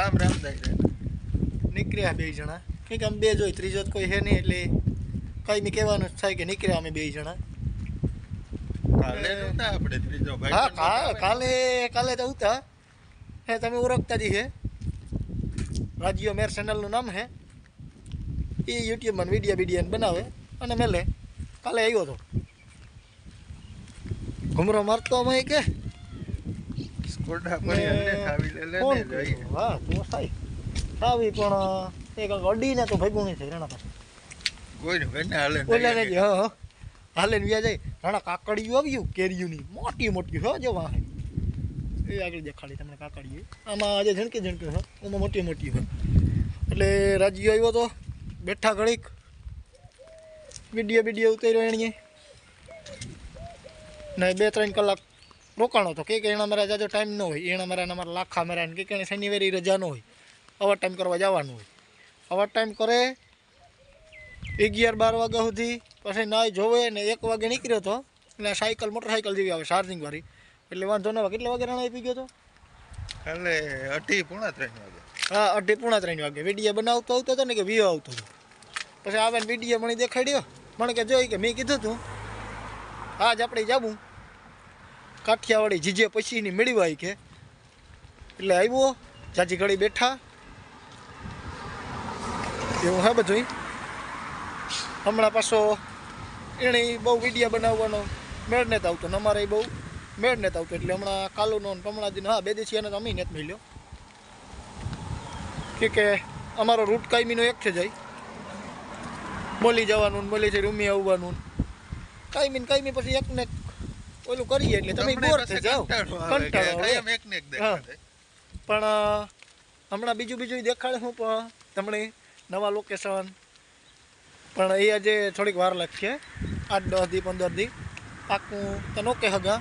જાય નીકળ્યા બે જણા. કંઈક આમ બે જોઈ ત્રીજો કોઈ હે નહીં એટલે કઈ નહીં કહેવાનું થાય કે નીકળ્યા અમે બે જણા. કાલે આપણે ત્રીજો હા કાલે કાલે તો ઉતા. હે તમે ઓળખતા જ હે. રાજીઓ મેર ચેનલનું નામ હે. એ યુટ્યુબમાં વીડિયો વીડિયો બનાવે અને મેલે. કાલે આવ્યો હતો ઘુમરો મારતો અમે કે? પડી અંડે ખાવી લે લે ફોન ને જોઈએ કર્યો. હા તો થાય ખાવી પણ એક અડીને તો ભાઈ નહીં થાય રાણા પાસે કોઈ ને હાલે ને ઓલા ને હા હા. હાલે ને વ્યા જાય. રાણા કાકડિયું આવ્યું કેરીયુંની મોટી મોટી હો જો વાહે. એ આગળ દેખાડી તમને કાકડીયું આમાં આજે ઝણકી ઝણકી હો એમાં મોટી મોટી હોય એટલે રાજી આવ્યો તો બેઠા ઘડીક. વીડિયો વીડિયો ઉતાર્યો એણીએ. ને બે ત્રણ કલાક રોકાણો તો કે એણા એના મારા જાજો ટાઈમ ન હોય એના મારા મારા લાખા મારા કે એને શનિવારે રજા ન હોય અવાર ટાઈમ કરવા જવાનું હોય. અવાર ટાઈમ કરે અગિયાર બાર વાગ્યા સુધી પછી નાય જોવે ને એક વાગે નીકળ્યો તો એટલે સાયકલ મોટરસાયકલ જેવી આવે ચાર્જિંગ વાળી. એટલે વાંધો ન કેટલા વાગે રાણા આપી ગયો તો? એટલે અઢી પૂણા ત્રણ વાગે. હા અઢી પૂણા ત્રણ વાગે. વીડિયો બનાવતો આવતો હતો ને કે વિયો આવતો હતો. પછી આવે ને વીડિયો મને દેખાડ્યો. મને કે જોઈ કે મેં કીધું તું આજ આપણે જાવું કાઠિયાવાડી જીજે પછીની મેળવાય કે. એટલે આવ્યો, જાજી ઘડી બેઠા. એવું હા બધું હમણાં પાછો એણે બહુ વિડીયા બનાવવાનો મેળ નથી આવતો ને અમારે બહુ મેળ નથી આવતો. એટલે હમણાં કાલુનો ને કમળાજીનો, હા, બે દિવસી એને તો અમે નથી મળ્યો. કે કે અમારો રૂટ કાયમીનો એક છે જાય. બોલી જવાનું બોલી છે રૂમી આવવાનું કાયમી કાયમી પછી એકને એક ઓલું કરીએ એટલે તમે બોર થઈ જાઓ. કંટાળો એક ને એક દેખાડે. પણ હમણાં બીજું બીજું દેખાડે હું પણ તમને નવા લોકેશન પણ એ આજે થોડીક વાર લાગશે. આઠ દસ દી પંદર દી. પાકું તો નો કે હગા.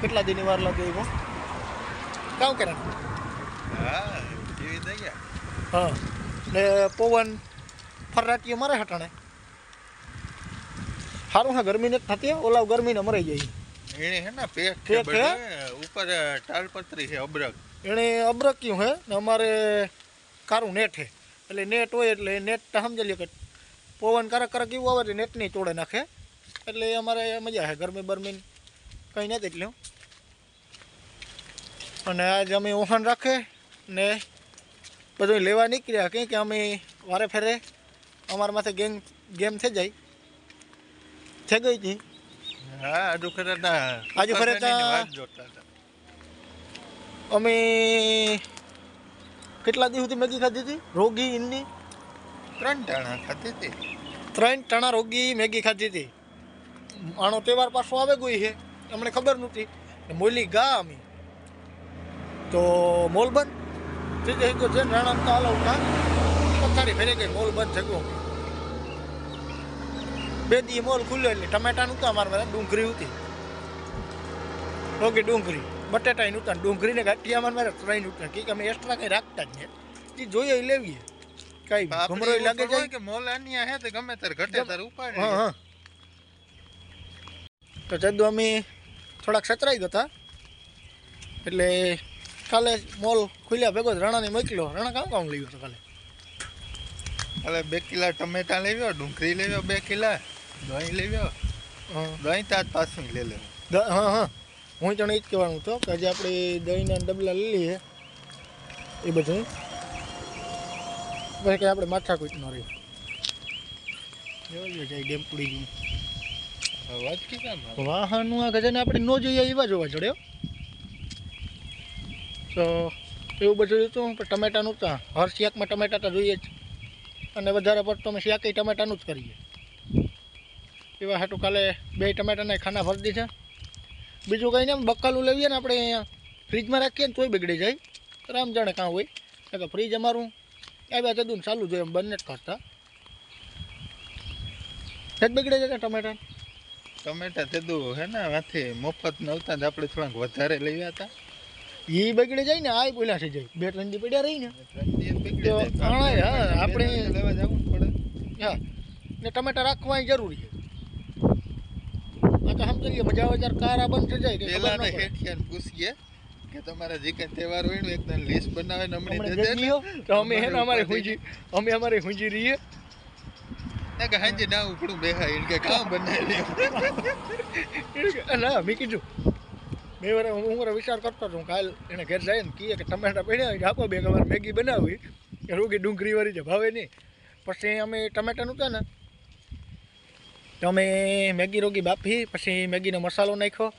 કેટલા દીની વાર લાગે એવો? કામ કરે હા ને પવન ફરરાટીઓ મારે હટાણે. સારું હા ગરમી નથી થતી. ઓલા ગરમીને મરાઈ જાય. એને હે ને પેક છે ઉપર તાલપત્રી છે અબરક. એણે અબરક્યું હે ને અમારે કારું નેટ હે. એટલે નેટ હોય એટલે નેટ તો સમજી લે કે પવન કરક કરક એવું આવે નેટ નહીં તોડે નાખે. એટલે અમારે મજા છે ગરમી બરમી કંઈ નથી એટલે. અને આજ અમે ઓહન રાખે ને બધું લેવા નીકળ્યા. કંઈ કે અમે વારે ફેરે અમારા માથે ગેમ ગેમ થઈ જાય. થઈ ગઈ હતી. હા આજુ ખરા આજુ ખરા. અમે કેટલા દિવસ સુધી મેગી ખાધી હતી? રોગી ઇનની ત્રણ ટાણા ખાધી હતી. ત્રણ ટણા રોગી મેગી ખાધી હતી. આનો તહેવાર પાછો આવે ગઈ છે અમને ખબર નહોતી. મોલી ગા અમે. તો મોલ બંધ હિકો છે રાણા તો હાલો પથારી ફેરે ગઈ મોલ બંધ થયો બે દી મોલ ખુલ્યો એટલે ટમેટા નહોતા અમારા બધા ડુંગળી હતી રોગી ડુંગળી બટેટા નહોતા ડુંગળીને ગાંઠિયામાં મારે ત્રણ નહોતા કે અમે એક્સ્ટ્રા કંઈ રાખતા જ ને એ જોઈએ લેવીએ. કઈ ભમરો લાગે જાય. કે મોલ આનિયા હે તો ગમે ત્યારે ઘટે ત્યારે ઉપાડી. હા હા. તો જદ્દુ અમે થોડાક સચરાઈ ગયા હતા એટલે કાલે મોલ ખુલ્યા ભેગો જ રાણાને મોકલ્યો. રાણા કામ કામ લઈ ગયો કાલે? હવે બે કિલા ટમેટા લેવ્યો ડુંગળી લેવ્યો બે કિલા. દહીં લેવ્યો હા. દહીં તાજ પાછું લઈ લેવું હા હા. હું તને એ જ કહેવાનું હતો કે આજે આપણે દહીંના ડબલા લઈ લઈએ. એ બધું. પછી કંઈ આપણે માથાકૂટ ન રહી. જાય ડેમ પડી ગયું અવાજ કે વાહનનું આ ગજાને આપણે ન જોઈએ એવા જોવા ચડ્યો તો એવું બધું હતું પણ ટમેટાનું તો હર શિયાકમાં ટમેટા તો જોઈએ જ. અને વધારે પડતો અમે શાક ટમેટાનું જ કરીએ. એવા હાટું કાલે બે ટમેટાને ખાના ભરી દીધા. બીજું કંઈ નહીં બકાલું લેવીએ ને આપણે અહીંયા ફ્રીજમાં રાખીએ ને તોય બગડી જાય. રામ જાણે કાં હોય. કારણ કે ફ્રીજ અમારું આવ્યા ને ચાલુ જોઈએ એમ બંને જ કરતા જ બગડે જતા ટમેટા? ટમેટા તેદું હે ને માંથી મફત નહોતા આપણે થોડાક વધારે લેવ્યા હતા એ બગડી જાય ને આ બોલ્યા થઈ જાય. બે ત્રણ દી પડ્યા રહી ને. બગડી હા, આપણે- લેવા જવું પડે. હા. ને ટમેટા રાખવા જરૂરી છે. આ તો લઈએ મજા આવે ત્યારે કાર આ બંધ થઈ જાય પેલા ન ને પડે. પૂછીએ કે તમારા જે કઈ તહેવાર હોય ને લિસ્ટ બનાવે ને દે દે તો અમે હે ને અમારી હુંજી અમે અમારી હુંજી રહીએ. ને કે હાંજે ના ઉપડું બેહાય એને કે કામ બનાવી ના મેં કીધું બે વાર હું મારો વિચાર કરતો હતો કાલ એને ઘેર જાય ને કહીએ કે ટમેટા પડ્યા હોય આપો બે અમારે મેગી બનાવી કે રોગી ડુંગળી વાળી જ ભાવે નહીં. પછી અમે ટમેટા નહોતા ને તો અમે મેગી રોગી બાફી પછી મેગીનો મસાલો નાખ્યો.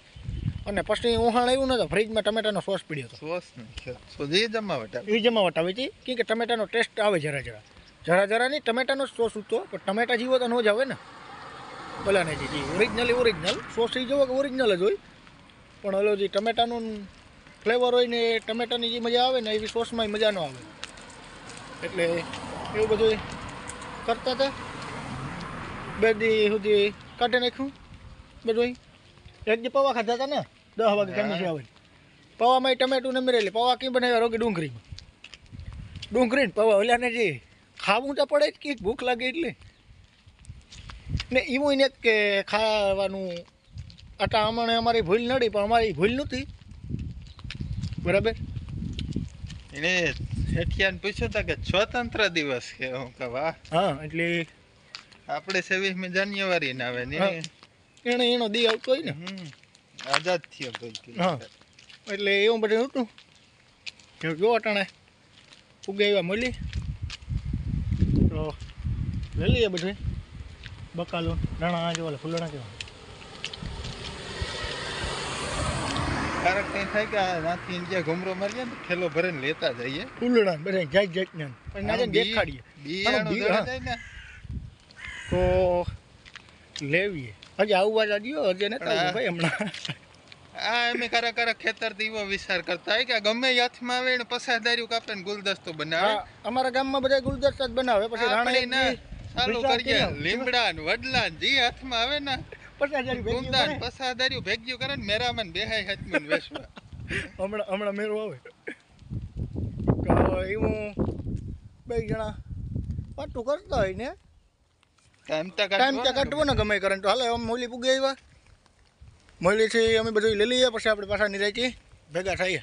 અને પછી ઉહાણ આવ્યું ને તો ફ્રીજમાં ટમેટાનો સોસ પીડ્યો હતો. સોસ જમાવટ એ જમાવટ આવે છે કેમ કે ટમેટાનો ટેસ્ટ આવે જરા જરા. જરા જરા નહીં ટમેટાનો જ સોસ ઉતો પણ ટમેટા જીવો તો ન જ આવે ને. ભલા ને જી ઓરિજિનલ ઓરિજિનલ સોસ એ જોવો કે ઓરિજિનલ જ હોય. પણ ઓલો જે ટમેટાનું ફ્લેવર હોય ને એ ટમેટાની જે મજા આવે ને એવી સોસમાં મજા ન આવે. એટલે એવું બધું કરતા હતા. બે દી સુધી કાઢી નાખ્યું. બધું એક જે પૌવા ખાધા હતા ને દસ વાગે કેમી આવે પૌવામાં ટમેટું ને મરેલી પૌવા કેમ બનાવ્યા? રોગી ડુંગળીમાં. ડુંગળી ને પૌવા ઓલાને જે ખાવું તો પડે જ કે ભૂખ લાગે એટલે. ને એવું એને કે ખાવાનું આટા અમણે અમારી ભૂલ નડી પણ અમારી ભૂલ નહોતી. બરાબર? એને હેઠિયાને પૂછ્યું હતા કે સ્વતંત્ર દિવસ કે હું કે વાહ. હા એટલે આપણે છવ્વીસમી જાન્યુઆરી ના આવે ને. એને એનો દી આવતો હોય ને આઝાદ થયો તો હા. એટલે એવું બધું હતું જો જો અટાણે ઉગે એવા મળી. તો લઈ લઈએ બધું. બકાલો દાણા જો ઓલા ફૂલણા કેવા ક્યારેક કઈ થાય કે આ નાથી જ્યાં ઘુમરો મારીએ ને થેલો ભરીને લેતા જઈએ. ફૂલણા બધા જાત જાતના. દેખાડીએ બિયાણું બી- દળે હા. જાય ને તો લેવીએ. હજી આવવા જાડીઓ હજી આવ્યા ભાઈ હમણાં. આ અમે કરા કરા ખેતર દીવો વિચાર કરતા હોય કે ગમે હાથમાં આવે ને પસાદાર્યું કાપે ને ગુલદસ્તો બનાવે. અમારા ગામમાં બધા ગુલદસ્તા જ બનાવે પછી રાણા ના ચાલુ કરીએ. લીમડા ને વડલા ને જે હાથમાં આવે ને ને પડે. પસાદાર્યું ભેગ્યું કરે ને મેરામાં ને બેહાય હાથમાં ને વેચવા. હમણાં હમણાં મેળો આવે. તો એવું બે જણા પાટું કરતા હોય ને ટાઈમ તો ટાઈમ ત્યાં કાઢવો કાઢવો ને ગમે કરે તો હાલે અમે મોલી પૂગી આવ્યા. મોલીથી અમે બધું લઈ લઈએ પછી આપણે પાછા નિરાયતી ભેગા થઈએ.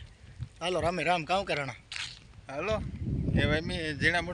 હાલો રામે રામ કામ કરાણા હાલો. એ ભાઈ મેં ઝીણા મોટા